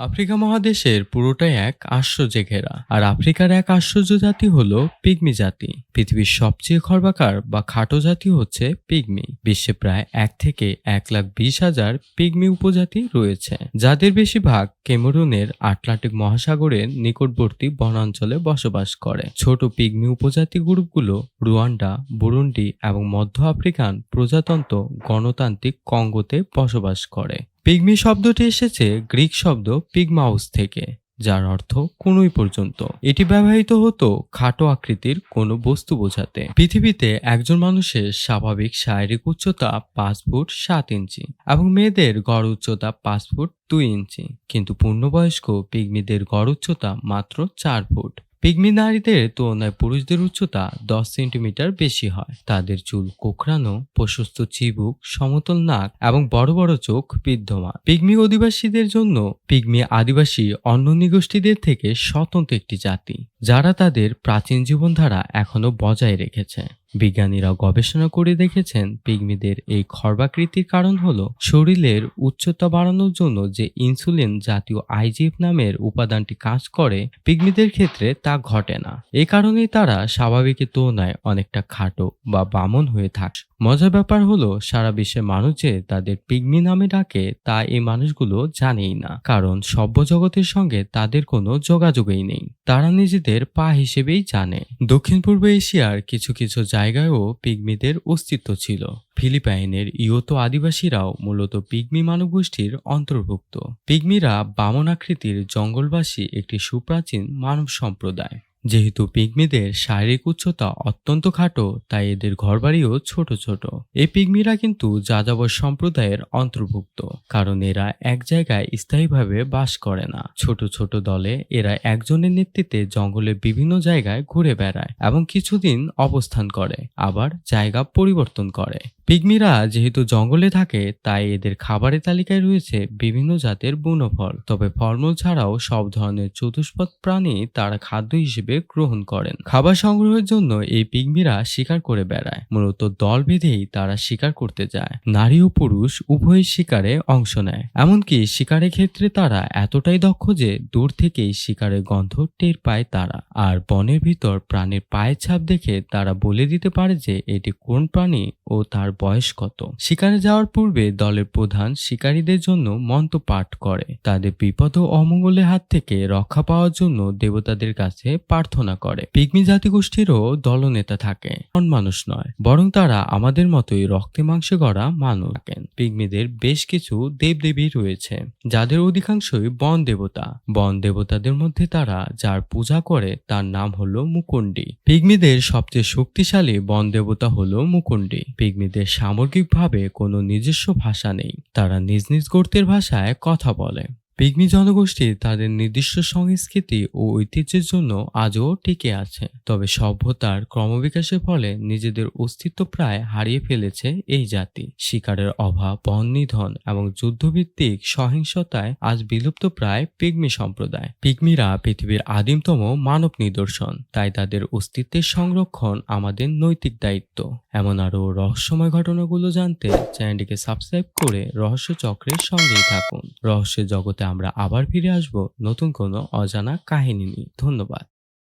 Africa মহাদেশের পুরোটাই এক আশ্চর্যে ঘেরা। আর আফ্রিকার এক আশ্চর্য জাতি হলো পিগমি জাতি। পৃথিবীর সবচেয়ে খর্বাকার বা খাটো জাতি হচ্ছে পিগমি। বিশ্বে প্রায় এক থেকে এক লাখ বিশ হাজার পিগমি উপজাতি রয়েছে। যাদের বেশিরভাগ কেমরুনের আটলান্টিক মহাসাগরের নিকটবর্তী বনাঞ্চলে বসবাস করে। ছোট পিগমি উপজাতি গ্রুপগুলো রুয়ান্ডা, বুরুন্ডি এবং মধ্য আফ্রিকান প্রজাতন্ত্র গণতান্ত্রিক কঙ্গোতে বসবাস করে। পিগমি শব্দটি এসেছে গ্রিক শব্দ পিগমাউস থেকে, যার অর্থ কোনোই পর্যন্ত। এটি ব্যবহৃত হতো খাটো আকৃতির কোনো বস্তু বোঝাতে। পৃথিবীতে একজন মানুষের স্বাভাবিক শারীরিক উচ্চতা পাঁচ ফুট সাত ইঞ্চি এবং মেয়েদের গড় উচ্চতা পাঁচ ফুট দুই ইঞ্চি। কিন্তু পূর্ণবয়স্ক পিগমিদের গড় উচ্চতা মাত্র চার ফুট। পিগমি নারীদের তুলনায় পুরুষদের উচ্চতা দশ সেন্টিমিটার বেশি হয়। তাদের চুল কোকড়ানো, প্রশস্ত চিবুক, সমতল নাক এবং বড় বড় চোখ বিদ্যমান। পিগমি অধিবাসীদের জন্য পিগমি আদিবাসী অন্য নিগোষ্ঠীদের থেকে স্বতন্ত্র একটি জাতি, যারা তাদের প্রাচীন জীবনধারা এখনও বজায় রেখেছে। বিজ্ঞানীরা গবেষণা করে দেখেছেন পিগমিদের এই খর্বাকৃতির কারণ হল শরীরের উচ্চতা বাড়ানোর জন্য যে ইনসুলিন জাতীয় আইজিএফ নামের উপাদানটি কাজ করে, পিগমিদের ক্ষেত্রে তা ঘটে না। এই কারণেই তারা স্বাভাবিকের তুলনায় অনেকটা খাটো বা বামন হয়ে থাকে। মজার ব্যাপার হলো, সারা বিশ্বের মানুষ যে তাদের পিগমি নামে ডাকে, তা এই মানুষগুলো জানেই না। কারণ সভ্য জগতের সঙ্গে তাদের কোনো যোগাযোগই নেই। তারা নিজেদের পা হিসেবেই জানে। দক্ষিণ পূর্ব এশিয়ার কিছু কিছু জায়গায়ও পিগমিদের অস্তিত্ব ছিল। ফিলিপাইনের ইয়ত আদিবাসীরাও মূলত পিগমি মানবগোষ্ঠীর অন্তর্ভুক্ত। পিগমিরা বামন আকৃতির জঙ্গলবাসী একটি সুপ্রাচীন মানব সম্প্রদায়। যেহেতু পিগমিদের শারীরিক উচ্চতা অত্যন্ত খাটো, তাই এদের ঘরবাড়িও ছোট ছোট। এই পিগমিরা কিন্তু যাযাবর সম্প্রদায়ের অন্তর্ভুক্ত, কারণ এরা এক জায়গায় স্থায়ীভাবে বাস করে না। ছোট ছোট দলে এরা একজনের নেতৃত্বে জঙ্গলের বিভিন্ন জায়গায় ঘুরে বেড়ায় এবং কিছুদিন অবস্থান করে, আবার জায়গা পরিবর্তন করে। পিগমিরা যেহেতু জঙ্গলে থাকে, তাই এদের খাবারের তালিকায় রয়েছে বিভিন্ন জাতের বুনোফল তবে ফলমূল ছাড়াও সব ধরনের চতুষ্পদ প্রাণী তারা খাদ্য হিসেবে গ্রহণ করেন। খাবার সংগ্রহের জন্য এই পিগমিরা শিকার করে বেড়ায়। মূলত দল বেঁধেই তারা শিকার করতে যায়। নারী ও পুরুষ উভয় শিকারে অংশ নেয়। এমনকি শিকারের ক্ষেত্রে তারা এতটাই দক্ষ যে দূর থেকেই শিকারের গন্ধ টের পায় তারা। আর বনের ভিতর প্রাণীর পায়ের ছাপ দেখে তারা বলে দিতে পারে যে এটি কোন প্রাণী ও তার বয়স কত? শিকারে যাওয়ার পূর্বে দলের প্রধান শিকারীদের জন্য মন্ত্র পাঠ করে। তাদের বিপদ ও অমঙ্গলের হাত থেকে রক্ষা পাওয়ার জন্য দেবতাদের কাছে প্রার্থনা করে। পিগমি জাতিগোষ্ঠীরও দলনেতা থাকে। মানুষ নয়, বরং তারা আমাদের মতোই রক্তে মাংসে গড়া মানুষ থাকেন। পিগমিদের বেশ কিছু দেবদেবী রয়েছে, যাদের অধিকাংশই বন দেবতা। বন দেবতাদের মধ্যে তারা যার পূজা করে তার নাম হলো মুকুন্ডি। পিগমিদের সবচেয়ে শক্তিশালী বন দেবতা হলো মুকুন্ডি। পিগমিদের সামগ্রিকভাবে কোনো নিজস্ব ভাষা নেই। তারা নিজ নিজ গোত্রের ভাষায় কথা বলে। পিগমি জনগোষ্ঠী তাদের নির্দিষ্ট সংস্কৃতি ও ঐতিহ্যের জন্য আজও টিকে আছে। তবে সভ্যতার ক্রমবিকাশের ফলে নিজেদের অস্তিত্ব প্রায় হারিয়ে ফেলেছে এই জাতি। শিকারের অভাব, বন নিধন এবং যুদ্ধভিত্তিক সহিংসতায় আজ বিলুপ্ত প্রায় পিগমি সম্প্রদায়। পিগমিরা পৃথিবীর আদিমতম মানব নিদর্শন। তাই তাদের অস্তিত্বের সংরক্ষণ আমাদের নৈতিক দায়িত্ব। এমন আরও রহস্যময় ঘটনাগুলো জানতে চ্যানেলটিকে সাবস্ক্রাইব করে রহস্য চক্রের সঙ্গেই থাকুন। রহস্যের জগতে আমরা আবার ফিরে আসব নতুন কোনো অজানা কাহিনী নিয়ে। ধন্যবাদ।